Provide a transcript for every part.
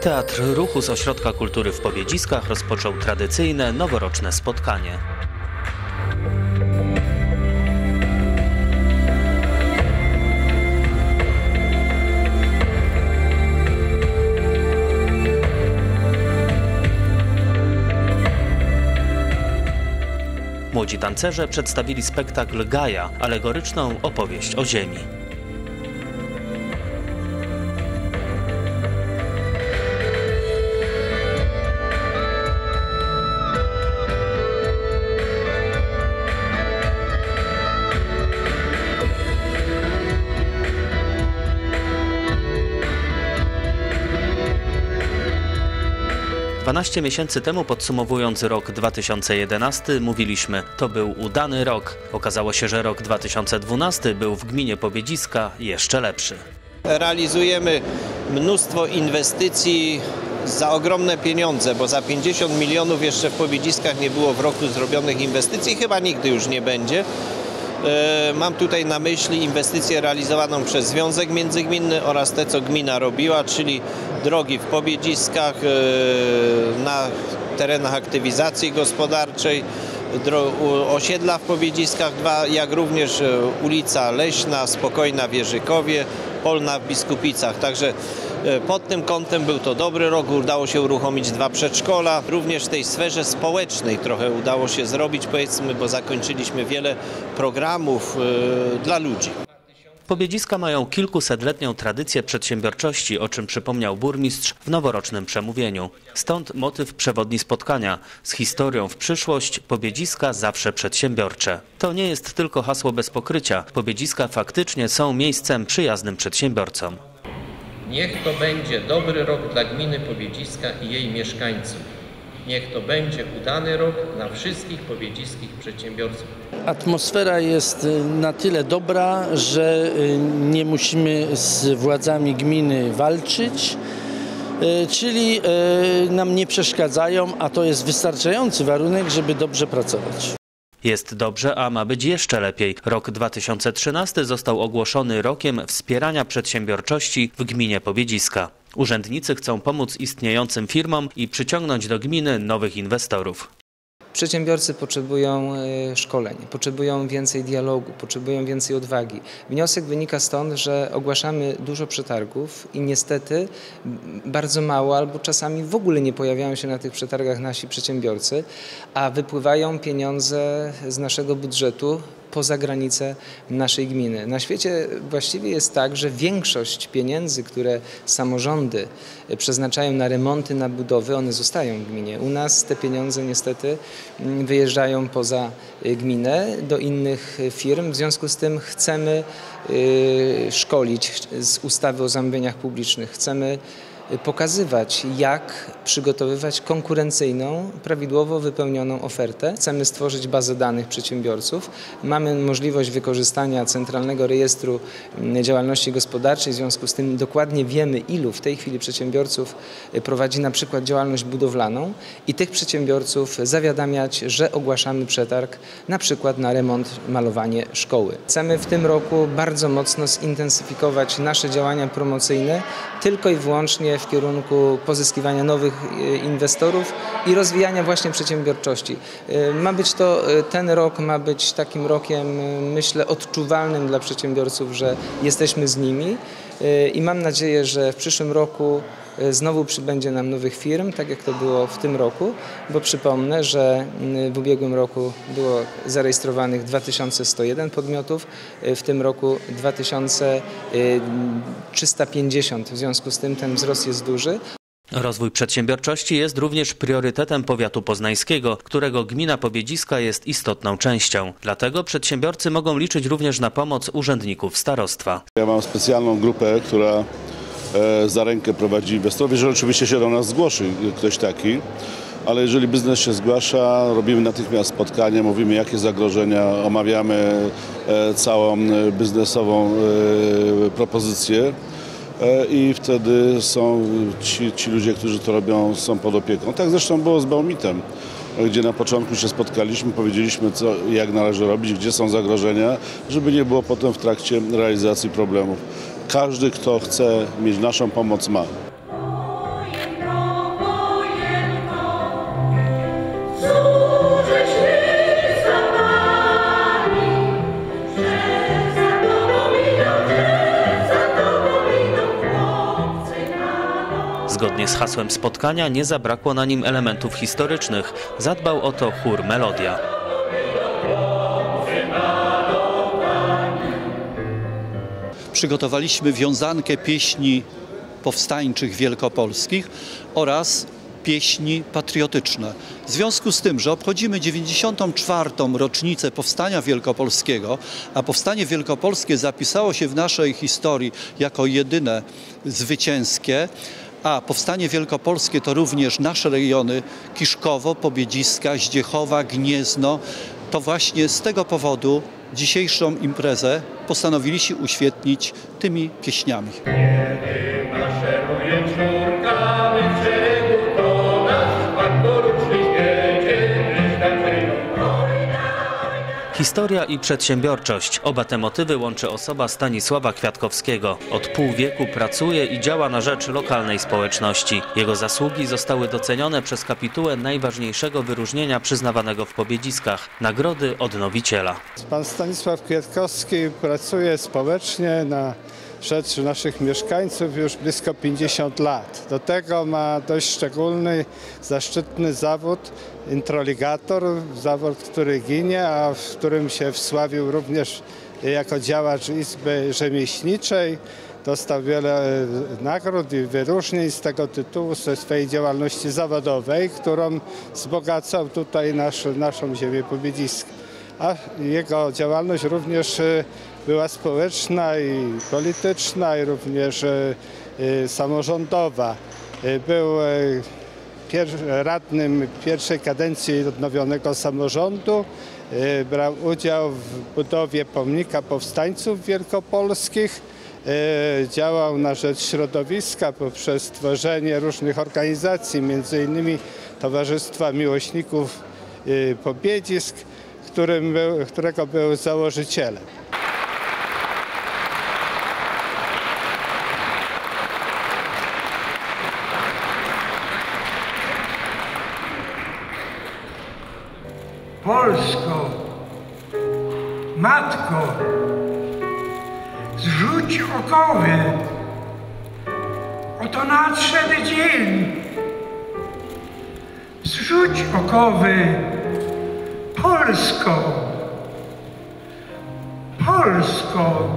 Teatr Ruchu z Ośrodka Kultury w Pobiedziskach rozpoczął tradycyjne noworoczne spotkanie. Młodzi tancerze przedstawili spektakl Gaja, alegoryczną opowieść o Ziemi. Dwanaście miesięcy temu podsumowując rok 2011 mówiliśmy, to był udany rok. Okazało się, że rok 2012 był w gminie Pobiedziska jeszcze lepszy. Realizujemy mnóstwo inwestycji za ogromne pieniądze, bo za 50 milionów jeszcze w Pobiedziskach nie było w roku zrobionych inwestycji, chyba nigdy już nie będzie. E, Mam tutaj na myśli inwestycję realizowaną przez Związek Międzygminny oraz te, co gmina robiła, czyli drogi w Pobiedziskach, e, na terenach aktywizacji gospodarczej, osiedla w Pobiedziskach, dwa, jak również e, ulica Leśna, Spokojna w Polna w Biskupicach. Także e, pod tym kątem był to dobry rok, udało się uruchomić dwa przedszkola. Również w tej sferze społecznej trochę udało się zrobić, powiedzmy, bo zakończyliśmy wiele programów e, dla ludzi. Pobiedziska mają kilkusetletnią tradycję przedsiębiorczości, o czym przypomniał burmistrz w noworocznym przemówieniu. Stąd motyw przewodni spotkania. Z historią w przyszłość Pobiedziska zawsze przedsiębiorcze. To nie jest tylko hasło bez pokrycia. Pobiedziska faktycznie są miejscem przyjaznym przedsiębiorcom. Niech to będzie dobry rok dla gminy Pobiedziska i jej mieszkańców. Niech to będzie udany rok dla wszystkich pobiedziskich przedsiębiorców. Atmosfera jest y, na tyle dobra, że y, nie musimy z władzami gminy walczyć, y, czyli nam nie przeszkadzają, a to jest wystarczający warunek, żeby dobrze pracować. Jest dobrze, a ma być jeszcze lepiej. Rok 2013 został ogłoszony rokiem wspierania przedsiębiorczości w gminie Pobiedziska. Urzędnicy chcą pomóc istniejącym firmom i przyciągnąć do gminy nowych inwestorów. Przedsiębiorcy potrzebują e, szkoleń, potrzebują więcej dialogu, potrzebują więcej odwagi. Wniosek wynika stąd, że ogłaszamy dużo przetargów i niestety bardzo mało albo czasami w ogóle nie pojawiają się na tych przetargach nasi przedsiębiorcy, a wypływają pieniądze z naszego budżetu poza granice naszej gminy. Na świecie właściwie jest tak, że większość pieniędzy, które samorządy e, przeznaczają na remonty, na budowy, one zostają w gminie. U nas te pieniądze niestety wyjeżdżają poza e, gminę do innych firm. W związku z tym chcemy e, szkolić z ustawy o zamówieniach publicznych. Chcemy pokazywać, jak przygotowywać konkurencyjną, prawidłowo wypełnioną ofertę. Chcemy stworzyć bazę danych przedsiębiorców. Mamy możliwość wykorzystania Centralnego Rejestru mm, Działalności Gospodarczej, w związku z tym dokładnie wiemy, ilu w tej chwili przedsiębiorców y, prowadzi na przykład działalność budowlaną i tych przedsiębiorców zawiadamiać, że ogłaszamy przetarg na przykład na remont, malowanie szkoły. Chcemy w tym roku bardzo mocno zintensyfikować nasze działania promocyjne tylko i wyłącznie w kierunku pozyskiwania nowych e, inwestorów i rozwijania właśnie przedsiębiorczości. E, Ma być to, e, ten rok ma być takim rokiem, myślę, odczuwalnym dla przedsiębiorców, że jesteśmy z nimi i mam nadzieję, że w przyszłym roku znowu przybędzie nam nowych firm, tak jak to było w tym roku, bo przypomnę, że mm, w ubiegłym roku było zarejestrowanych 2101 podmiotów, e, w tym roku 2350, w związku z tym ten wzrost jest duży. Rozwój przedsiębiorczości jest również priorytetem powiatu poznańskiego, którego gmina Pobiedziska jest istotną częścią. Dlatego przedsiębiorcy mogą liczyć również na pomoc urzędników starostwa. Ja mam specjalną grupę, która e, za rękę prowadzi inwestorów, jeżeli oczywiście się do nas zgłosi ktoś taki, ale jeżeli biznes się zgłasza, robimy natychmiast spotkanie, mówimy jakie zagrożenia, omawiamy e, całą e, biznesową e, propozycję e, i wtedy są ci, ci ludzie, którzy to robią, są pod opieką. Tak zresztą było z Baumitem gdzie na początku się spotkaliśmy, powiedzieliśmy, co, jak należy robić, gdzie są zagrożenia, żeby nie było potem w trakcie realizacji problemów każdy, kto chce mieć naszą pomoc, ma. Zgodnie z hasłem spotkania nie zabrakło na nim elementów historycznych. Zadbał o to chór Melodia. Przygotowaliśmy wiązankę pieśni powstańczych wielkopolskich oraz pieśni patriotyczne. W związku z tym, że obchodzimy 94. rocznicę Powstania Wielkopolskiego, a Powstanie Wielkopolskie zapisało się w naszej historii jako jedyne zwycięskie, a Powstanie Wielkopolskie to również nasze rejony Kiszkowo, Pobiedziska, Zdziechowa, Gniezno, to właśnie z tego powodu dzisiejszą imprezę postanowiliśmy uświetnić tymi pieśniami. Sznurkami Historia i przedsiębiorczość. Oba te motywy łączy osoba Stanisława Kwiatkowskiego. Od pół wieku pracuje i działa na rzecz lokalnej społeczności. Jego zasługi zostały docenione przez kapitułę najważniejszego wyróżnienia przyznawanego w Pobiedziskach – Nagrody Odnowiciela. Pan Stanisław Kwiatkowski pracuje społecznie na rzecz naszych mieszkańców już blisko 50 lat. Do tego ma dość szczególny, zaszczytny zawód introligator, zawód, który ginie, a w którym się wsławił również jako działacz Izby Rzemieślniczej. Dostał wiele e, nagród i wyróżnień z tego tytułu, ze swojej działalności zawodowej, którą wzbogacał tutaj nasz, naszą ziemię Pobiedzisk. A jego działalność również e, była społeczna i polityczna i również e, e, samorządowa. E, Był radnym pierwszej kadencji odnowionego samorządu. Brał udział w budowie pomnika powstańców wielkopolskich. Działał na rzecz środowiska poprzez tworzenie różnych organizacji, innymi Towarzystwa Miłośników Pobiedzisk, którym którego był założycielem. Polsko, matko, zrzuć okowy, oto nadszedł dzień. Zrzuć okowy, Polsko, Polsko,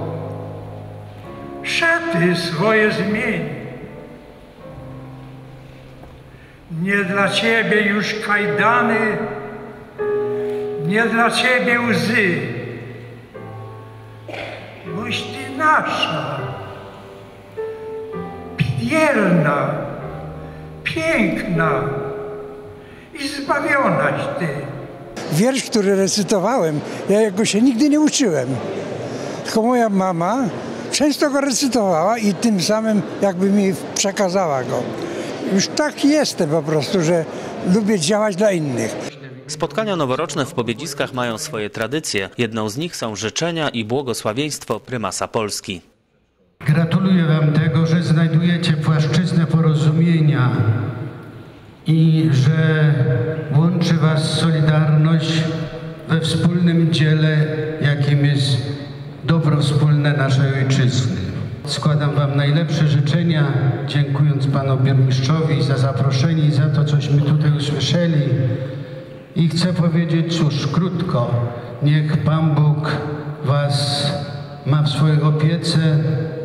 szaty swoje zmień. Nie dla Ciebie już kajdany, nie dla Ciebie łzy, boś Ty nasza, wierna, piękna i zbawionaś Ty. Wiersz, który recytowałem, ja go się nigdy nie uczyłem. Tylko moja mama często go recytowała i tym samym jakby mi przekazała go. Już tak jestem po prostu, że lubię działać dla innych. Spotkania noworoczne w Pobiedziskach mają swoje tradycje. Jedną z nich są życzenia i błogosławieństwo prymasa Polski. Gratuluję Wam tego, że znajdujecie płaszczyznę porozumienia i że łączy Was solidarność we wspólnym dziele, jakim jest dobro wspólne naszej ojczyzny. Składam Wam najlepsze życzenia, dziękując Panu Burmistrzowi za zaproszenie i za to, cośmy tutaj usłyszeli. I chcę powiedzieć, cóż, krótko, niech Pan Bóg Was ma w swojej opiece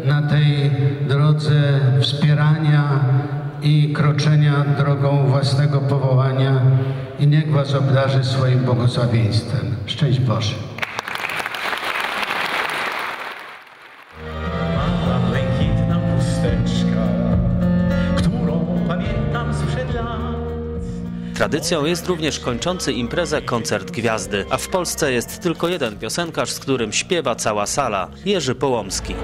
na tej drodze wspierania i kroczenia drogą własnego powołania i niech Was obdarzy swoim błogosławieństwem. Szczęść Boże. Tradycją jest również kończący imprezę koncert gwiazdy, a w Polsce jest tylko jeden piosenkarz, z którym śpiewa cała sala – Jerzy Połomski.